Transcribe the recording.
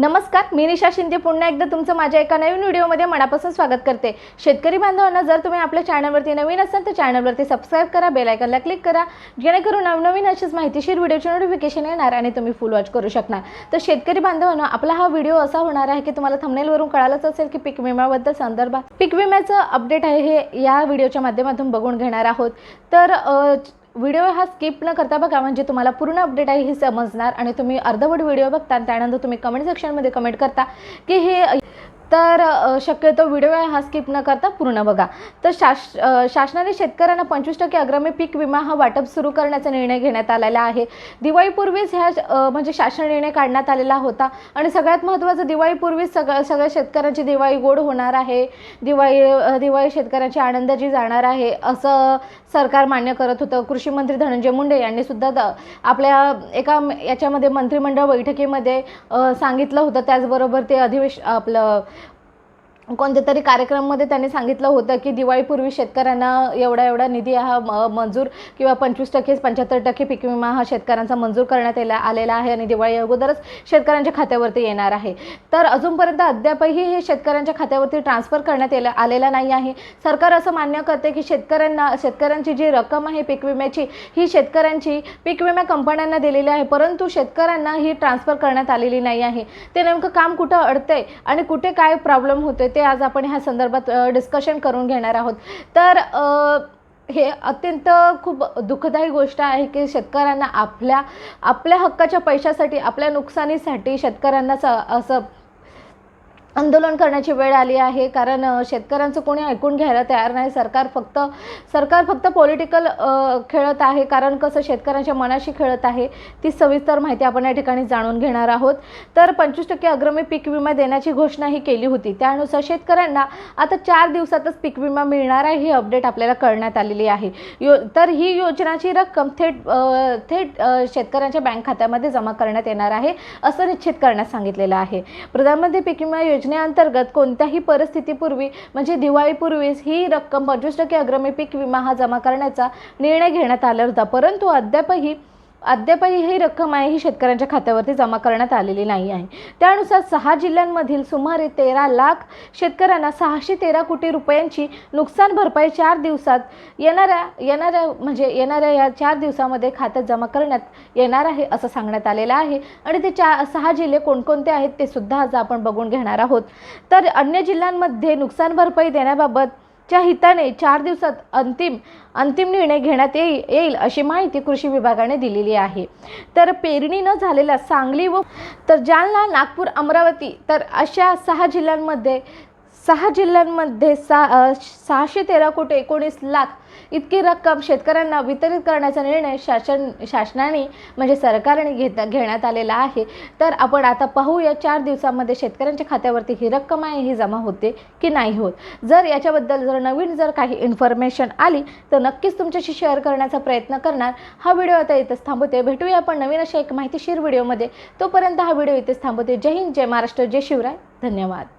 नमस्कार मी निशा शिंदे. पुन्हा एकदा तुमचं माझ्या एका नवीन व्हिडिओमध्ये मनापासून स्वागत करते. शेतकरी बांधवांना जर तुम्ही आपल्या चॅनलवरती नवीन असाल तर चॅनलवरती सबस्क्राईब करा बेल आयकनला क्लिक करा जेणेकरून नवनवीन अशीच माहितीशीर व्हिडिओची नोटिफिकेशन येणार आणि तुम्ही फुल वॉच करू शकणार. तर शेतकरी बांधवांना आपला हा व्हिडिओ असा होणार आहे की तुम्हाला थंबनेलवरून कळालंच असेल की पीक विम्याबद्दल संदर्भात. पीक विम्याचं अपडेट आहे हे या व्हिडिओच्या माध्यमातून बघून घेणार आहोत. तर व्हिडिओ हा स्किप न करता बघा म्हणजे तुम्हाला पूर्ण अपडेट आहे हे समजणार. आणि तुम्ही अर्धवट व्हिडिओ बघता त्यानंतर तुम्ही कमेंट सेक्शनमध्ये कमेंट करता की हे तर शक्यतो व्हिडिओ हा स्किप न करता पूर्ण बघा. तर शास शासनाने शेतकऱ्यांना पंचवीस टक्के अग्रमी पीक विमा हा वाटप सुरू करण्याचा निर्णय घेण्यात आलेला आहे. दिवाळीपूर्वीच ह्या म्हणजे शासन निर्णय काढण्यात आलेला होता आणि सगळ्यात महत्त्वाचं दिवाळीपूर्वीच सगळ्या सगळ्या शेतकऱ्यांची दिवाळी गोड होणार आहे. दिवाळी दिवाळी शेतकऱ्यांची आनंदाची जाणार आहे असं सरकार मान्य करत होतं. कृषी मंत्री धनंजय मुंडे यांनी सुद्धा द आपल्या एका याच्यामध्ये मंत्रिमंडळ बैठकीमध्ये सांगितलं होतं. त्याचबरोबर ते अधिवेश आपलं कोणत्या तरी कार्यक्रममध्ये त्यांनी सांगितलं होतं की दिवाळीपूर्वी शेतकऱ्यांना एवढा एवढा निधी हा म- मंजूर किंवा पंचवीस टक्के पंच्याहत्तर टक्के पीक विमा हा शेतकऱ्यांचा मंजूर करण्यात येला आलेला आहे आणि दिवाळी अगोदरच शेतकऱ्यांच्या खात्यावरती येणार आहे. तर अजूनपर्यंत अद्यापही हे शेतकऱ्यांच्या खात्यावरती ट्रान्सफर करण्यात येला आलेला नाही आहे. सरकार असं मान्य करते की शेतकऱ्यांना शेतकऱ्यांची जी रक्कम आहे पीक विम्याची ही शेतकऱ्यांची पीक विमा कंपन्यांना दिलेली आहे परंतु शेतकऱ्यांना ही ट्रान्सफर करण्यात आलेली नाही आहे. ते नेमकं काम कुठं अडतंय आणि कुठे काय प्रॉब्लेम होतोय ते आज आपण ह्या संदर्भात डिस्कशन करून घेणार आहोत. तर हे अत्यंत खूप दुःखदायी गोष्ट आहे की शेतकऱ्यांना आपल्या आपल्या हक्काच्या पैशासाठी आपल्या नुकसानीसाठी शेतकऱ्यांना असं आंदोलन करण्याची वेळ आली आहे. कारण शेतकऱ्यांचं कोणी ऐकून घ्यायला तयार नाही. सरकार फक्त सरकार फक्त पॉलिटिकल खेळत आहे. कारण कसं शेतकऱ्यांच्या मनाशी खेळत आहे. ती सविस्तर माहिती आपण या ठिकाणी जाणून घेणार आहोत. तर पंचवीस टक्के अग्रमी पीक विमा देण्याची घोषणाही केली होती. त्यानुसार शेतकऱ्यांना आता चार दिवसातच पीक विमा मिळणार आहे ही अपडेट आपल्याला कळण्यात आलेली आहे. यो तर ही योजनाची रक्कम थेट थेट शेतकऱ्यांच्या बँक खात्यामध्ये जमा करण्यात येणार आहे असं निश्चित करण्यात सांगितलेलं आहे. प्रधानमंत्री पीक विमा योजनेअंतर्गत कोणत्याही परिस्थितीपूर्वी म्हणजे दिवाळीपूर्वीच ही रक्कम पंचवीस टक्के अग्रमी पीक विमा हा जमा करण्याचा निर्णय घेण्यात आला होता. परंतु अद्यापही अद्यापही ही रक्कम आहे ही शेतकऱ्यांच्या खात्यावरती जमा करण्यात आलेली नाही आहे. त्यानुसार सहा जिल्ह्यांमधील सुमारे तेरा लाख शेतकऱ्यांना सहाशे तेरा कोटी रुपयांची नुकसान भरपाई चार दिवसात येणाऱ्या येणाऱ्या म्हणजे येणाऱ्या या चार दिवसामध्ये खात्यात जमा करण्यात येणार आहे असं सांगण्यात आलेलं आहे. आणि ते चार सहा जिल्हे कोणकोणते आहेत ते सुद्धा आज आपण बघून घेणार आहोत. तर अन्य जिल्ह्यांमध्ये नुकसान भरपाई देण्याबाबत च्या हिताने चार दिवसात अंतिम अंतिम निर्णय घेण्यात येई येईल अशी माहिती कृषी विभागाने दिलेली आहे. तर पेरणी न झालेल्या सांगली व तर जालना नागपूर अमरावती तर अशा सहा जिल्ह्यांमध्ये सहा जिल्ह्यांमध्ये सा सहाशे तेरा कोटी एकोणीस लाख इतकी रक्कम शेतकऱ्यांना वितरित करण्याचा निर्णय शासन शासनाने म्हणजे सरकारने घेत घेण्यात आलेला आहे. तर आपण आता पाहूया चार दिवसामध्ये शेतकऱ्यांच्या खात्यावरती ही रक्कम आहे ही जमा होते की नाही होत? जर याच्याबद्दल जर नवीन जर काही इन्फॉर्मेशन आली तर नक्कीच तुमच्याशी शेअर करण्याचा प्रयत्न करणार. हा व्हिडिओ आता इथेच थांबवते. भेटूया आपण नवीन अशा एक माहितीशीर व्हिडिओमध्ये. तोपर्यंत हा व्हिडिओ इथेच थांबवते. जय हिंद जय महाराष्ट्र जय शिवराय. धन्यवाद.